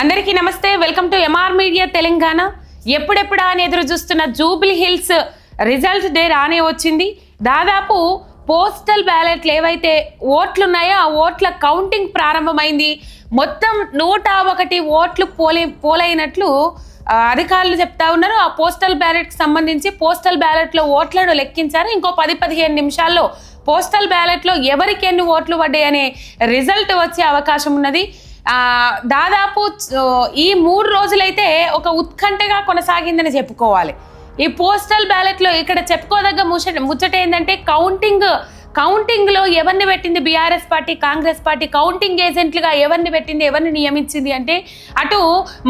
అందరికీ నమస్తే. Welcome to MR media Telangana ఎప్పుడెప్పుడా అని ఎదురు చూస్తున్న జూబ్లీ హిల్స్ రిజల్ట్ డే రానే వచ్చింది. దాదాపు పోస్టల్ బ్యాలెట్లు ఏవైతే ఓట్లున్నాయో ఆ ఓట్ల కౌంటింగ్ ప్రారంభమైంది. మొత్తం నూట ఒకటి ఓట్లు పోలే పోలైనట్లు అధికారులు చెప్తా ఉన్నారు. ఆ పోస్టల్ బ్యాలెట్కి సంబంధించి పోస్టల్ బ్యాలెట్లో ఓట్లను లెక్కించారు. ఇంకో పది పదిహేను నిమిషాల్లో పోస్టల్ బ్యాలెట్లో ఎవరికి ఎన్ని ఓట్లు పడ్డాయి అనే రిజల్ట్ వచ్చే అవకాశం ఉన్నది. దాదాపు ఈ మూడు రోజులైతే ఒక ఉత్కంఠగా కొనసాగిందని చెప్పుకోవాలి. ఈ పోస్టల్ బ్యాలెట్లో ఇక్కడ చెప్పుకోదగ్గ ముచ్చట ముచ్చట ఏంటంటే కౌంటింగ్ కౌంటింగ్లో ఎవరిని పెట్టింది BRS party Congress party? Counting ఏజెంట్లుగా ఎవరిని పెట్టింది ఎవరిని నియమించింది అంటే అటు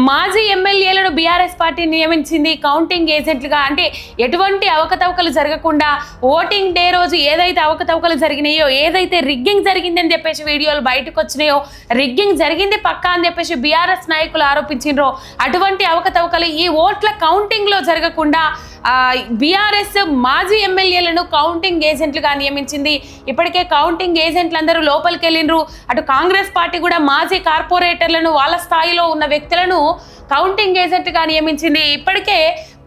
మాజీ ఎమ్మెల్యేలను బీఆర్ఎస్ పార్టీ నియమించింది కౌంటింగ్ ఏజెంట్లుగా. అంటే ఎటువంటి అవకతవకలు జరగకుండా ఓటింగ్ డే రోజు ఏదైతే అవకతవకలు జరిగినాయో ఏదైతే రిగ్గింగ్ జరిగిందని చెప్పేసి వీడియోలు బయటకు వచ్చినాయో రిగ్గింగ్ జరిగింది పక్కా అని చెప్పేసి బీఆర్ఎస్ నాయకులు ఆరోపించిండ్రో అటువంటి అవకతవకలు ఈ ఓట్ల కౌంటింగ్లో జరగకుండా బీఆర్ఎస్ మాజీ ఎమ్మెల్యేలను కౌంటింగ్ ఏజెంట్లుగా నియమించింది ఇప్పటికే కౌంటింగ్ ఏజెంట్లు అందరూ లోపలికి వెళ్ళినరు అటు కాంగ్రెస్ పార్టీ కూడా మాజీ కార్పొరేటర్లను వాళ్ళ స్థాయిలో ఉన్న వ్యక్తులను కౌంటింగ్ ఏజెంట్గా నియమించింది. ఇప్పటికే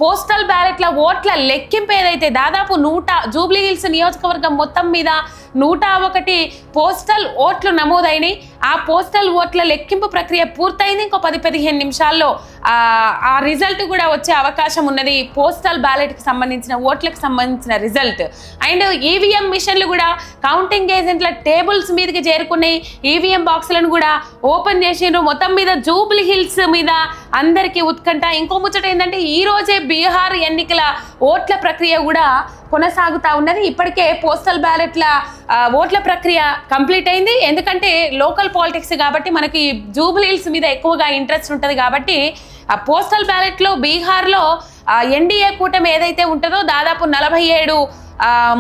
పోస్టల్ బ్యాలెట్ల ఓట్ల లెక్కింపు ఏదైతే దాదాపు నూట జూబ్లీ హిల్స్ నియోజకవర్గం మొత్తం మీద నూట ఒకటి పోస్టల్ ఓట్లు నమోదైనాయి. ఆ పోస్టల్ ఓట్ల లెక్కింపు ప్రక్రియ పూర్తయింది. ఇంకో పది పదిహేను నిమిషాల్లో ఆ, రిజల్ట్ కూడా వచ్చే అవకాశం ఉన్నది. పోస్టల్ బ్యాలెట్కి సంబంధించిన ఓట్లకు సంబంధించిన రిజల్ట్. అండ్ ఈవీఎం మిషన్లు కూడా కౌంటింగ్ ఏజెంట్ల టేబుల్స్ మీదకి చేరుకున్నాయి. ఈవీఎం బాక్సులను కూడా ఓపెన్ చేసిండ్రు. మొత్తం మీద జూబ్లీ హిల్స్ మీద అందరికీ ఉత్కంఠ. ఇంకో ముచ్చట ఏంటంటే ఈ రోజే బీహార్ ఎన్నికల ఓట్ల ప్రక్రియ కూడా కొనసాగుతా ఉన్నది. ఇప్పటికే పోస్టల్ బ్యాలెట్ల ఓట్ల ప్రక్రియ కంప్లీట్ అయింది. ఎందుకంటే లోకల్ పాలిటిక్స్ కాబట్టి మనకి జూబ్లీల్స్ మీద ఎక్కువగా ఇంట్రెస్ట్ ఉంటుంది కాబట్టి ఆ పోస్టల్ బ్యాలెట్లో బీహార్లో ఎన్డీఏ కూటమి ఏదైతే ఉంటుందో దాదాపు నలభై ఏడు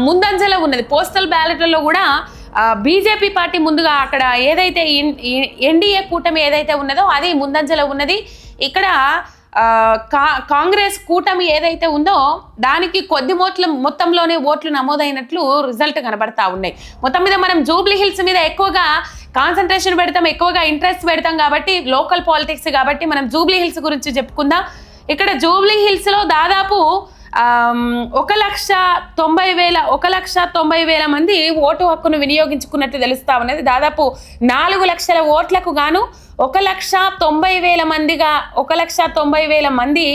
ముందంజలో ఉన్నది. పోస్టల్ బ్యాలెట్లలో కూడా బీజేపీ పార్టీ ముందుగా అక్కడ ఏదైతే ఎన్డీఏ కూటమి ఏదైతే ఉన్నదో అది ముందంజలో ఉన్నది. ఇక్కడ కా కాంగ్రెస్ కూటమి ఏదైతే ఉందో దానికి కొద్ది ఓట్ల మొత్తంలోనే ఓట్లు నమోదైనట్లు రిజల్ట్ కనబడతా ఉన్నాయి. మొత్తం మీద మనం జూబ్లీ హిల్స్ మీద ఎక్కువగా కాన్సన్ట్రేషన్ పెడతాం ఎక్కువగా ఇంట్రెస్ట్ పెడతాం కాబట్టి లోకల్ పాలిటిక్స్ కాబట్టి మనం జూబ్లీ హిల్స్ గురించి చెప్పుకుందాం. ఇక్కడ జూబ్లీ హిల్స్లో దాదాపు ఒక లక్ష తొంభై వేల ఒక లక్ష తొంభై వేల మంది ఓటు హక్కును వినియోగించుకున్నట్టు తెలుస్తా ఉన్నది. దాదాపు నాలుగు లక్షల ఓట్లకు గాను ఒక లక్ష తొంభై వేల మందిగా ఒక లక్ష తొంభై వేల మంది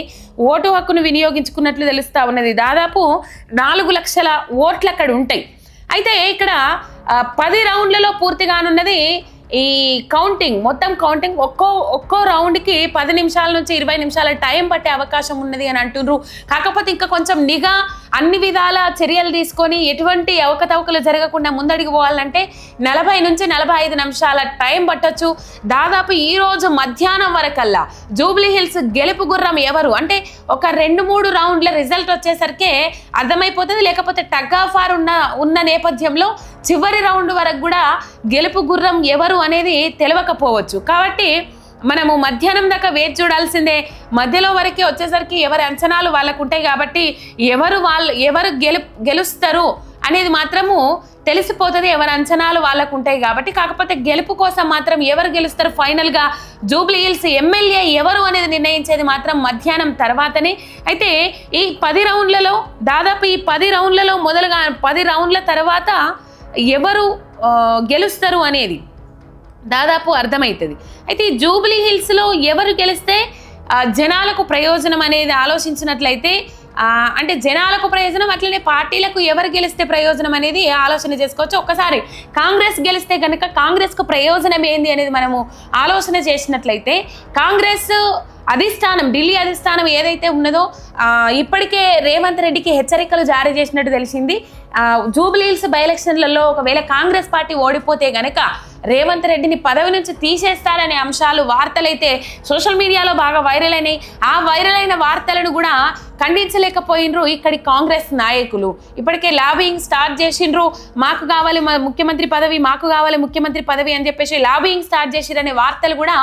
ఓటు హక్కును వినియోగించుకున్నట్లు తెలుస్తా ఉన్నది. దాదాపు నాలుగు లక్షల ఓట్లు అక్కడ ఉంటాయి అయితే ఇక్కడ పది రౌండ్లలో పూర్తి కానున్నది ఈ కౌంటింగ్ మొత్తం కౌంటింగ్ ఒక్కో ఒక్కో రౌండ్కి పది నిమిషాల నుంచి ఇరవై నిమిషాల టైం పట్టే అవకాశం ఉన్నది అని అంటున్నారు కాకపోతే ఇంకా కొంచెం నిఘా అన్ని విధాల చర్యలు తీసుకొని ఎటువంటి అవకతవకలు జరగకుండా ముందడిగి పోవాలంటే నలభై నుంచి నలభై ఐదు నిమిషాల టైం పట్టొచ్చు. దాదాపు ఈ రోజు మధ్యాహ్నం వరకల్లా జూబ్లీ హిల్స్ గెలుపు గుర్రం ఎవరు? అంటే ఒక రెండు మూడు రౌండ్ల రిజల్ట్ వచ్చేసరికే అర్థమైపోతుంది. లేకపోతే టగ్ ఆఫ్ ఆర్ ఉన్న ఉన్న నేపథ్యంలో చివరి రౌండ్ వరకు కూడా గెలుపు గుర్రం ఎవరు అనేది తెలియకపోవచ్చు కాబట్టి మనము మధ్యాహ్నం దాకా వేచి చూడాల్సిందే. మధ్యలో వరకే వచ్చేసరికి ఎవరి అంచనాలు వాళ్ళకు ఉంటాయి కాబట్టి ఎవరు వాళ్ళు ఎవరు గెలు గెలుస్తారు అనేది మాత్రము తెలిసిపోతుంది ఎవరి అంచనాలు వాళ్ళకు ఉంటాయి కాబట్టి. కాకపోతే గెలుపు కోసం మాత్రం ఎవరు గెలుస్తారు? ఫైనల్గా జూబ్లీ హిల్స్ ఎమ్మెల్యే ఎవరు అనేది నిర్ణయించేది మాత్రం మధ్యాహ్నం తర్వాతనే. అయితే ఈ పది రౌండ్లలో దాదాపు ఈ పది రౌండ్లలో మొదలుగా పది రౌండ్ల తర్వాత ఎవరు గెలుస్తారు అనేది దాదాపు అర్థమవుతుంది. అయితే ఈ జూబ్లీ హిల్స్లో ఎవరు గెలిస్తే జనాలకు ప్రయోజనం అనేది ఆలోచించినట్లయితే అంటే జనాలకు ప్రయోజనం అట్లనే పార్టీలకు ఎవరు గెలిస్తే ప్రయోజనం అనేది ఆలోచన చేసుకోవచ్చు? ఒక్కసారి కాంగ్రెస్ గెలిస్తే కనుక కాంగ్రెస్కు ప్రయోజనం ఏంది అనేది మనము ఆలోచన చేసినట్లయితే కాంగ్రెస్ అధిష్టానం ఢిల్లీ అధిష్టానం ఏదైతే ఉన్నదో ఇప్పటికే రేవంత్ రెడ్డికి హెచ్చరికలు జారీ చేసినట్టు తెలిసింది. ఆ, జూబ్లీ హిల్స్ బై ఎలక్షన్లలో ఒకవేళ కాంగ్రెస్ పార్టీ ఓడిపోతే గనక రేవంత్ రెడ్డిని పదవి నుంచి తీసేస్తారనే అంశాలు వార్తలైతే సోషల్ మీడియాలో బాగా వైరల్ అయినాయి. ఆ వైరల్ అయిన వార్తలను కూడా ఖండించలేకపోయినరు ఇక్కడి కాంగ్రెస్ నాయకులు. ఇప్పటికే లాబింగ్ స్టార్ట్ చేసిండ్రు. మాకు కావాలి మా ముఖ్యమంత్రి పదవి మాకు కావాలి ముఖ్యమంత్రి పదవి అని చెప్పేసి లాబింగ్ స్టార్ట్ చేసిరనే వార్తలు కూడా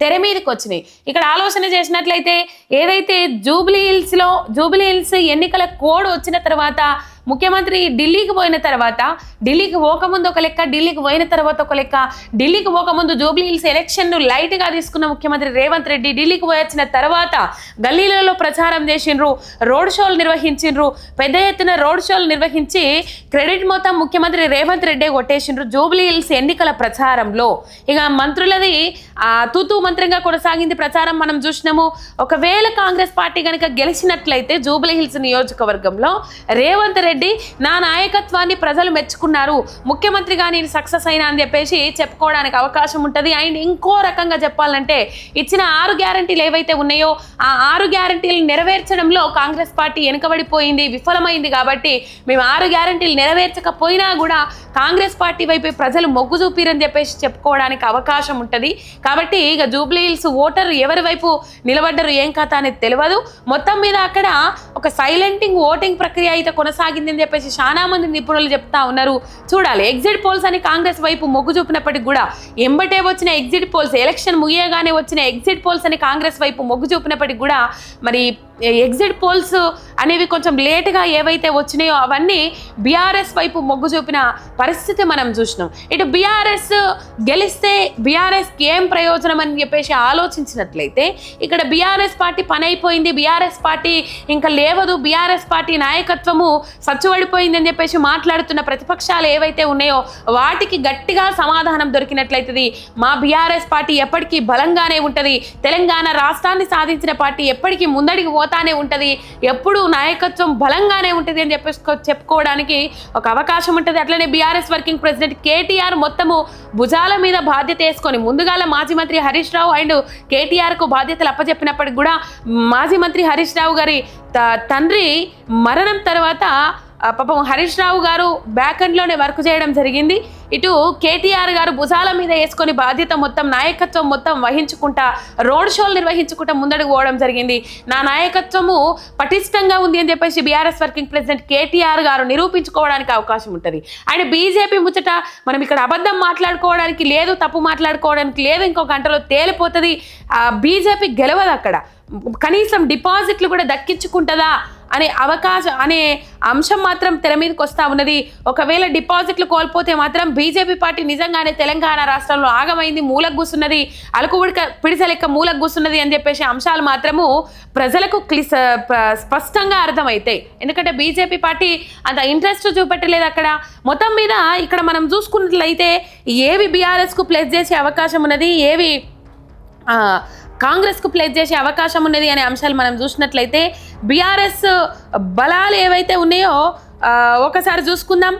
తెర మీదకి వచ్చినాయి. ఇక్కడ ఆలోచన చేసినట్లయితే ఏదైతే జూబ్లీ హిల్స్లో జూబ్లీ హిల్స్ ఎన్నికల కోడ్ వచ్చిన తర్వాత ముఖ్యమంత్రి ఢిల్లీకి పోయిన తర్వాత ఢిల్లీకి పోకముందు ఒక లెక్క ఢిల్లీకి పోయిన తర్వాత ఒక లెక్క. ఢిల్లీకి పోకముందు జూబ్లీ హిల్స్ ఎలక్షన్ లైట్గా తీసుకున్న ముఖ్యమంత్రి రేవంత్ రెడ్డి ఢిల్లీకి పోయొచ్చిన తర్వాత గల్లీలలో ప్రచారం చేసిండ్రు రోడ్ షోలు నిర్వహించిండ్రు. పెద్ద ఎత్తున రోడ్ షోలు నిర్వహించి క్రెడిట్ మొత్తం ముఖ్యమంత్రి రేవంత్ రెడ్డి కొట్టేసిండ్రు జూబ్లీ హిల్స్ ఎన్నికల ప్రచారంలో. ఇక మంత్రులది తూతు తూతూ మంత్రంగా కొనసాగింది ప్రచారం మనం చూసినాము. ఒకవేళ కాంగ్రెస్ పార్టీ కనుక గెలిచినట్లయితే జూబ్లీ హిల్స్ నియోజకవర్గంలో రేవంత్ రెడ్డి నా నాయకత్వాన్ని ప్రజలు మెచ్చుకున్నారు. ముఖ్యమంత్రిగా నేను సక్సెస్ అయినా అని చెప్పేసి చెప్పుకోవడానికి అవకాశం ఉంటుంది. అండ్ ఇంకో రకంగా చెప్పాలంటే ఇచ్చిన ఆరు గ్యారంటీలు ఏవైతే ఉన్నాయో ఆ ఆరు గ్యారంటీలు నెరవేర్చడంలో కాంగ్రెస్ పార్టీ వెనుకబడిపోయింది విఫలమైంది కాబట్టి మేము ఆరు గ్యారంటీలు నెరవేర్చకపోయినా కూడా కాంగ్రెస్ పార్టీ వైపు ప్రజలు మొగ్గు చూపిరని చెప్పేసి చెప్పుకోవడానికి అవకాశం ఉంటుంది. కాబట్టి ఇక జూబ్లీ హిల్స్ ఓటర్ ఎవరి వైపు నిలబడ్డరు ఏం కథ అనేది తెలియదు మొత్తం మీద అక్కడ ఒక సైలెంటింగ్ ఓటింగ్ ప్రక్రియ అయితే కొనసాగింది అని చెప్పేసి చాలా మంది నిపుణులు చెప్తా ఉన్నారు. చూడాలి ఎగ్జిట్ పోల్స్ అని కాంగ్రెస్ వైపు మొగ్గు చూపినప్పటికి కూడా ఎంబటే వచ్చిన ఎగ్జిట్ పోల్స్ ఎలక్షన్ ముగియగానే వచ్చిన ఎగ్జిట్ పోల్స్ అని కాంగ్రెస్ వైపు మొగ్గు చూపినప్పటికి కూడా మరి ఎగ్జిట్ పోల్స్ అనేవి కొంచెం లేటుగా ఏవైతే వచ్చినాయో అవన్నీ బీఆర్ఎస్ వైపు మొగ్గు చూపిన పరిస్థితి మనం చూసినాం. ఇటు బీఆర్ఎస్ గెలిస్తే బీఆర్ఎస్కి ఏం ప్రయోజనం అని చెప్పేసి ఆలోచించినట్లయితే ఇక్కడ బీఆర్ఎస్ పార్టీ పని అయిపోయింది బీఆర్ఎస్ పార్టీ ఇంకా లేవదు బీఆర్ఎస్ పార్టీ నాయకత్వము సచ్చువడిపోయింది అని చెప్పేసి మాట్లాడుతున్న ప్రతిపక్షాలు ఏవైతే ఉన్నాయో వాటికి గట్టిగా సమాధానం దొరికినట్లయితుంది మా బీఆర్ఎస్ పార్టీ ఎప్పటికీ బలంగానే ఉంటుంది తెలంగాణ రాష్ట్రాన్ని సాధించిన పార్టీ ఎప్పటికీ ముందడికి పోతానే ఉంటుంది ఎప్పుడు నాయకత్వం బలంగానే ఉంటుంది అని చెప్పేసి చెప్పుకోవడానికి ఒక అవకాశం ఉంటుంది. అట్లనే బీఆర్ఎస్ వర్కింగ్ ప్రెసిడెంట్ కేటీఆర్ మొత్తము భుజాల మీద బాధ్యత వేసుకొని ముందుగాల మాజీ మంత్రి హరీష్ రావు అండ్ కేటీఆర్కు బాధ్యతలు అప్పచెప్పినప్పటికి కూడా మాజీ మంత్రి హరీష్ రావు గారి త- తండ్రి మరణం తర్వాత పాపం హరీష్ రావు గారు బ్యాక్ ఎండ్లోనే వర్క్ చేయడం జరిగింది. ఇటు కేటీఆర్ గారు భుజాల మీద వేసుకొని బాధ్యత మొత్తం నాయకత్వం మొత్తం వహించుకుంటా రోడ్ షోలు నిర్వహించుకుంటా ముందడుగు పోవడం జరిగింది. నా నాయకత్వము పటిష్టంగా ఉంది అని చెప్పేసి బీఆర్ఎస్ వర్కింగ్ ప్రెసిడెంట్ కేటీఆర్ గారు నిరూపించుకోవడానికి అవకాశం ఉంటుంది. అండ్ బీజేపీ ముచ్చట మనం ఇక్కడ అబద్ధం మాట్లాడుకోవడానికి లేదు తప్పు మాట్లాడుకోవడానికి లేదు ఇంకో గంటలో తేలిపోతుంది. బీజేపీ గెలవదు అక్కడ. కనీసం డిపాజిట్లు కూడా దక్కించుకుంటుందా? అనే అవకాశం అనే అంశం మాత్రం తెర మీదకి వస్తా ఉన్నది. ఒకవేళ డిపాజిట్లు కోల్పోతే మాత్రం బీజేపీ పార్టీ నిజంగానే తెలంగాణ రాష్ట్రంలో ఆగమైంది మూలకు కూసున్నది అలకుడిక ఉడక పిడిస లెక్క మూలకు కూసున్నది అని చెప్పేసి అంశాలు మాత్రము ప్రజలకు క్లిస్ స్పష్టంగా అర్థమవుతాయి ఎందుకంటే బీజేపీ పార్టీ అంత ఇంట్రెస్ట్ చూపెట్టలేదు అక్కడ. మొత్తం మీద ఇక్కడ మనం చూసుకున్నట్లయితే ఏవి బీఆర్ఎస్కు ప్లేస్ చేసే అవకాశం ఉన్నది ఏవి కాంగ్రెస్కు ప్లేస్ చేసే అవకాశం ఉన్నది అనే అంశాలు మనం చూసినట్లయితే బీఆర్ఎస్ బలాలు ఏవైతే ఉన్నాయో ఒకసారి చూసుకుందాం.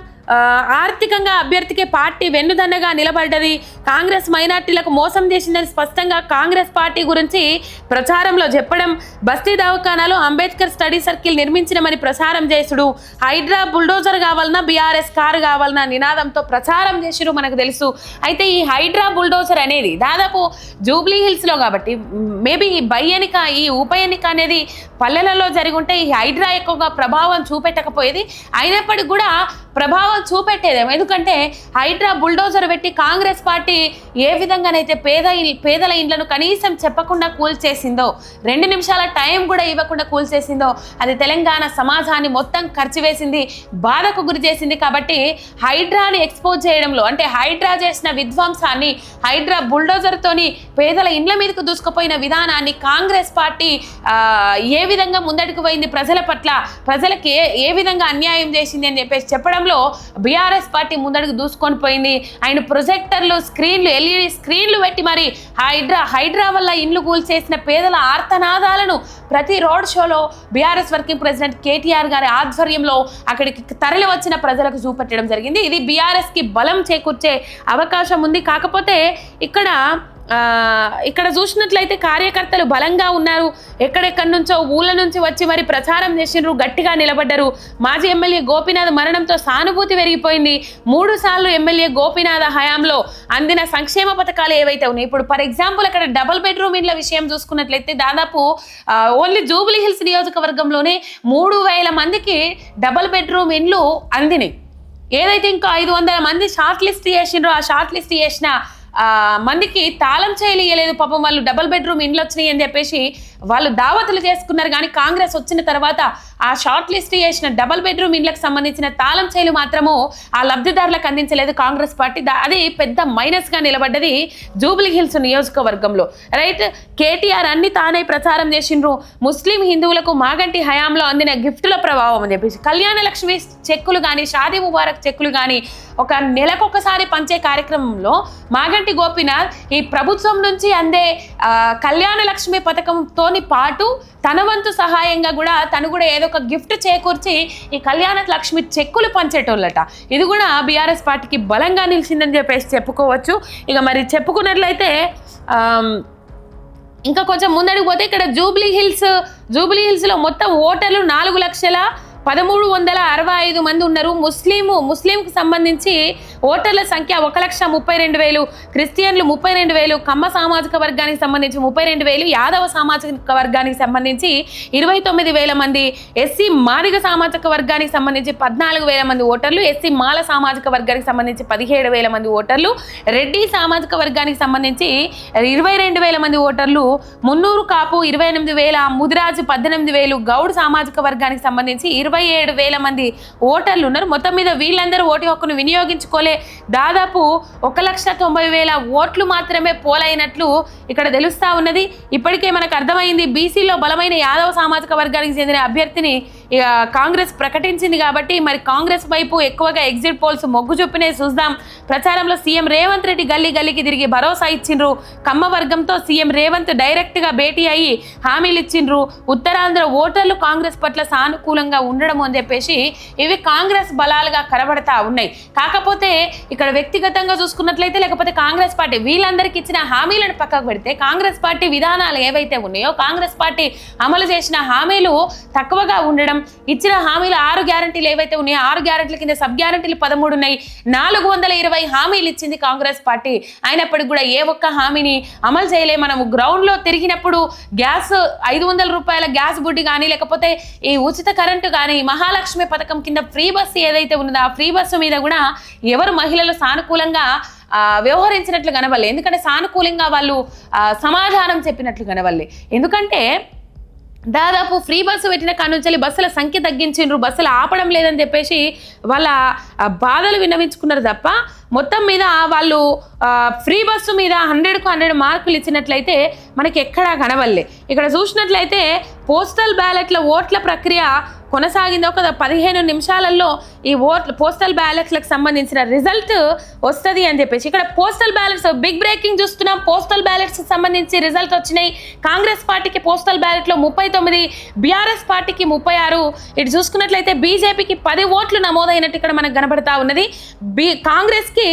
ఆర్థికంగా అభ్యర్థికి పార్టీ వెన్నుదన్నగా నిలబడ్డది. కాంగ్రెస్ మైనార్టీలకు మోసం చేసిందని స్పష్టంగా కాంగ్రెస్ పార్టీ గురించి ప్రచారంలో చెప్పడం బస్తీ దవాఖానాలో అంబేద్కర్ స్టడీ సర్కిల్ నిర్మించినమని ప్రచారం చేసుడు. హైడ్రా బుల్డోజర్ కావాలన్నా బీఆర్ఎస్ కారు కావాలన్నా నినాదంతో ప్రచారం చేసిరు మనకు తెలుసు. అయితే ఈ హైడ్రా బుల్డోజర్ అనేది దాదాపు జూబ్లీ హిల్స్లో కాబట్టి మేబీ ఈ బై ఎన్నిక ఈ ఉప ఎన్నిక అనేది పల్లెలలో జరిగి ఉంటే ఈ హైడ్రా ఎక్కువగా ప్రభావం చూపెట్టకపోయేది. అయినప్పటికీ కూడా ప్రభావం చూపెట్టేదేమో. ఎందుకంటే హైడ్రా బుల్డోజర్ పెట్టి కాంగ్రెస్ పార్టీ ఏ విధంగానైతే పేద పేదల ఇండ్లను కనీసం చెప్పకుండా కూల్చేసిందో రెండు నిమిషాల టైం కూడా ఇవ్వకుండా కూల్చేసిందో అది తెలంగాణ సమాజాన్ని మొత్తం ఖర్చు వేసింది బాధకు గురి చేసింది కాబట్టి హైడ్రాని ఎక్స్పోజ్ చేయడంలో అంటే హైడ్రా చేసిన విధ్వంసాన్ని హైడ్రా బుల్డోజర్తోని పేదల ఇండ్ల మీదకు దూసుకుపోయిన విధానాన్ని కాంగ్రెస్ పార్టీ ఏ విధంగా ముందడుగు పోయింది ప్రజల పట్ల ప్రజలకు ఏ ఏ విధంగా అన్యాయం చేసింది అని చెప్పేసి చెప్పడం చెప్పడంలో బీఆర్ఎస్ పార్టీ ముందడుగు దూసుకొని పోయింది. ఆయన ప్రొజెక్టర్లు స్క్రీన్లు ఎల్ఈడి స్క్రీన్లు పెట్టి మరి హైడ్రా హైడ్రా వల్ల ఇండ్లు కూల్చేసిన పేదల ఆర్తనాదాలను ప్రతి రోడ్ షోలో బీఆర్ఎస్ వర్కింగ్ ప్రెసిడెంట్ కేటీఆర్ గారి ఆధ్వర్యంలో అక్కడికి తరలి వచ్చిన ప్రజలకు చూపెట్టడం జరిగింది. ఇది బీఆర్ఎస్కి బలం చేకూర్చే అవకాశం ఉంది. కాకపోతే ఇక్కడ ఇక్కడ చూసినట్లయితే కార్యకర్తలు బలంగా ఉన్నారు. ఎక్కడెక్కడి నుంచో ఊళ్ళ నుంచి వచ్చి మరి ప్రచారం చేసిండ్రు గట్టిగా నిలబడ్డారు. మాజీ ఎమ్మెల్యే గోపీనాథ్ మరణంతో సానుభూతి పెరిగిపోయింది. మూడు సార్లు ఎమ్మెల్యే గోపీనాథ్ హయాంలో అందిన సంక్షేమ పథకాలు ఏవైతే ఉన్నాయి ఇప్పుడు ఫర్ ఎగ్జాంపుల్ అక్కడ డబుల్ బెడ్రూమ్ ఇండ్ల విషయం చూసుకున్నట్లయితే దాదాపు ఓన్లీ జూబ్లీ హిల్స్ నియోజకవర్గంలోనే మూడు వేల మందికి డబుల్ బెడ్రూమ్ ఇండ్లు అందినాయి. ఏదైతే ఇంకా ఐదు వందల మంది షార్ట్ లిస్ట్ చేసినారో ఆ షార్ట్ లిస్ట్ చేసిన మందికి తాళం చేయలేదు పాపం వాళ్ళు డబుల్ బెడ్రూమ్ ఇండ్లు వచ్చినాయి అని చెప్పేసి వాళ్ళు దావతులు చేసుకున్నారు. కానీ కాంగ్రెస్ వచ్చిన తర్వాత ఆ షార్ట్ లిస్ట్ చేసిన డబుల్ బెడ్రూమ్ ఇండ్లకు సంబంధించిన తాళం చేయలు మాత్రము ఆ లబ్ధిదారులకు అందించలేదు కాంగ్రెస్ పార్టీ. అది పెద్ద మైనస్గా నిలబడ్డది జూబ్లీ హిల్స్ నియోజకవర్గంలో. రైట్? కేటీఆర్ అన్ని తానే ప్రచారం చేసిండ్రు. ముస్లిం హిందువులకు మాగంటి హయాంలో అందిన గిఫ్టుల ప్రభావం అని చెప్పేసి. కళ్యాణ లక్ష్మి చెక్కులు కానీ షాదీ ముబారక్ చెక్కులు కానీ ఒక నెలకొకసారి పంచే కార్యక్రమంలో మాగంటి గోపీనాథ్ ఈ ప్రభుత్వం నుంచి అందే కళ్యాణ లక్ష్మి పథకంతోని పాటు తన వంతు సహాయంగా కూడా తను కూడా ఏదో ఒక గిఫ్ట్ చేకూర్చి ఈ కళ్యాణ లక్ష్మి చెక్కులు పంచేటోళ్ళట. ఇది కూడా బీఆర్ఎస్ పార్టీకి బలంగా నిలిచిందని చెప్పేసి చెప్పుకోవచ్చు. ఇక మరి చెప్పుకున్నట్లయితే ఇంకా కొంచెం ముందడికి పోతే ఇక్కడ జూబ్లీ హిల్స్ జూబ్లీ హిల్స్లో మొత్తం ఓటర్లు నాలుగు లక్షల పదమూడు వందల అరవై ఐదు మంది ఉన్నారు. ముస్లిము ముస్లింకి సంబంధించి ఓటర్ల సంఖ్య ఒక లక్ష ముప్పై రెండు వేలు క్రిస్టియన్లు ముప్పై రెండు వేలు కమ్మ సామాజిక వర్గానికి సంబంధించి ముప్పై రెండు వేలు యాదవ సామాజిక వర్గానికి సంబంధించి ఇరవై తొమ్మిది వేల మంది ఎస్సీ మాదిగ సామాజిక వర్గానికి సంబంధించి పద్నాలుగు వేల మంది ఓటర్లు ఎస్సీ మాల సామాజిక వర్గానికి సంబంధించి పదిహేడు వేల మంది ఓటర్లు రెడ్డి సామాజిక వర్గానికి సంబంధించి ఇరవై రెండు వేల మంది ఓటర్లు మున్నూరు కాపు ఇరవై ఎనిమిది వేల ముదిరాజు పద్దెనిమిది వేలు గౌడ్ సామాజిక వర్గానికి సంబంధించి ఇరవై ఏడు వేల మంది ఓటర్లు ఉన్నారు. మొత్తం మీద వీళ్ళందరూ ఓటు హక్కును వినియోగించుకోలే. దాదాపు ఒక లక్ష తొంభై వేల ఓట్లు మాత్రమే పోలైనట్లు ఇక్కడ తెలుస్తా ఉన్నది. ఇప్పటికే మనకు అర్థమైంది. బీసీలో బలమైన యాదవ సామాజిక వర్గానికి చెందిన అభ్యర్థిని ఇక కాంగ్రెస్ ప్రకటించింది కాబట్టి మరి కాంగ్రెస్ వైపు ఎక్కువగా ఎగ్జిట్ పోల్స్ మొగ్గు చూపినే చూద్దాం. ప్రచారంలో సీఎం రేవంత్ రెడ్డి గల్లీ గల్లీకి తిరిగి భరోసా ఇచ్చిండ్రు. కమ్మ వర్గంతో సీఎం రేవంత్ డైరెక్ట్గా భేటీ అయ్యి హామీలు ఇచ్చిండ్రు. ఉత్తరాంధ్ర ఓటర్లు కాంగ్రెస్ పట్ల సానుకూలంగా ఉండడం అని చెప్పేసి ఇవి కాంగ్రెస్ బలాలుగా కనబడతా ఉన్నాయి. కాకపోతే ఇక్కడ వ్యక్తిగతంగా చూసుకున్నట్లయితే లేకపోతే కాంగ్రెస్ పార్టీ వీళ్ళందరికీ ఇచ్చిన హామీలను పక్కకు పెడితే కాంగ్రెస్ పార్టీ విధానాలు ఏవైతే ఉన్నాయో కాంగ్రెస్ పార్టీ అమలు చేసిన హామీలు తక్కువగా ఉండడం ఇచ్చిన హామీలు ఆరు గ్యారంటీలు ఏవైతే ఉన్నాయో ఆరు గ్యారంటీల కింద సబ్ గ్యారంటీలు పదమూడు ఉన్నాయి. నాలుగు వందల ఇరవై హామీలు ఇచ్చింది కాంగ్రెస్ పార్టీ. అయినప్పటికీ కూడా ఏ ఒక్క హామీని అమలు చేయలే మనము గ్రౌండ్లో తిరిగినప్పుడు గ్యాస్ ఐదు వందల రూపాయల గ్యాస్ బుడ్డి కానీ లేకపోతే ఈ ఉచిత కరెంటు కానీ మహాలక్ష్మి పథకం కింద ఫ్రీ బస్సు ఏదైతే ఉన్నదో ఆ ఫ్రీ బస్సు మీద కూడా ఎవరు మహిళలు సానుకూలంగా వ్యవహరించినట్లు కనవల్లే ఎందుకంటే సానుకూలంగా వాళ్ళు సమాధానం చెప్పినట్లు కనవల్లే ఎందుకంటే దాదాపు ఫ్రీ బస్సు పెట్టిన కానుంచి బస్సుల సంఖ్య తగ్గించిండ్రు. బస్సులు ఆపడం లేదని చెప్పేసి వాళ్ళ బాధలు విన్నవించుకున్నారు తప్ప మొత్తం మీద వాళ్ళు ఫ్రీ బస్సు మీద హండ్రెడ్కు హండ్రెడ్ మార్కులు ఇచ్చినట్లయితే మనకి ఎక్కడా కనవల్లే ఇక్కడ చూసినట్లయితే పోస్టల్ బ్యాలెట్ల ఓట్ల ప్రక్రియ కొనసాగింది. ఒక పదిహేను నిమిషాలలో ఈ ఓట్ పోస్టల్ బ్యాలెట్లకు సంబంధించిన రిజల్ట్ వస్తుంది అని చెప్పేసి. ఇక్కడ పోస్టల్ బ్యాలెట్స్ బిగ్ బ్రేకింగ్ చూస్తున్నాం. పోస్టల్ బ్యాలెట్స్ సంబంధించి రిజల్ట్ వచ్చినాయి. కాంగ్రెస్ పార్టీకి పోస్టల్ బ్యాలెట్లో ముప్పై తొమ్మిది బీఆర్ఎస్ పార్టీకి ముప్పై ఆరు. ఇటు చూసుకున్నట్లయితే బీజేపీకి పది ఓట్లు నమోదైనట్టు ఇక్కడ మనకు కనబడతా ఉన్నది. బి కాంగ్రెస్కి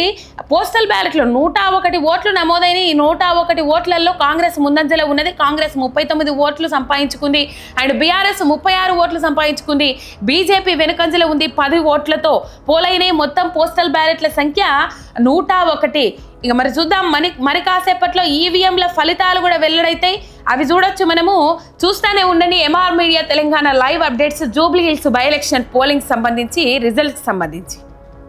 పోస్టల్ బ్యాలెట్లో నూట ఒకటి ఓట్లు నమోదైన ఈ నూట ఒకటి ఓట్లలో కాంగ్రెస్ ముందంజలో ఉన్నది. కాంగ్రెస్ ముప్పై తొమ్మిది ఓట్లు సంపాదించుకుంది. అండ్ బీఆర్ఎస్ ముప్పై ఆరు ఓట్లు సంపాదించుకుంది. బీజేపీ వెనుకంజలో ఉంది పది ఓట్లతో. పోలైన మొత్తం పోస్టల్ బ్యాలెట్ల సంఖ్య నూట ఒకటి. ఇక మరి చూద్దాం మరి మరి కాసేపట్లో ఈవీఎంల ఫలితాలు కూడా వెల్లడైతాయి. అవి చూడొచ్చు మనము. చూస్తానే ఉండండి MR media Telangana live updates Jubilee Hills by election polling సంబంధించి రిజల్ట్స్ సంబంధించి.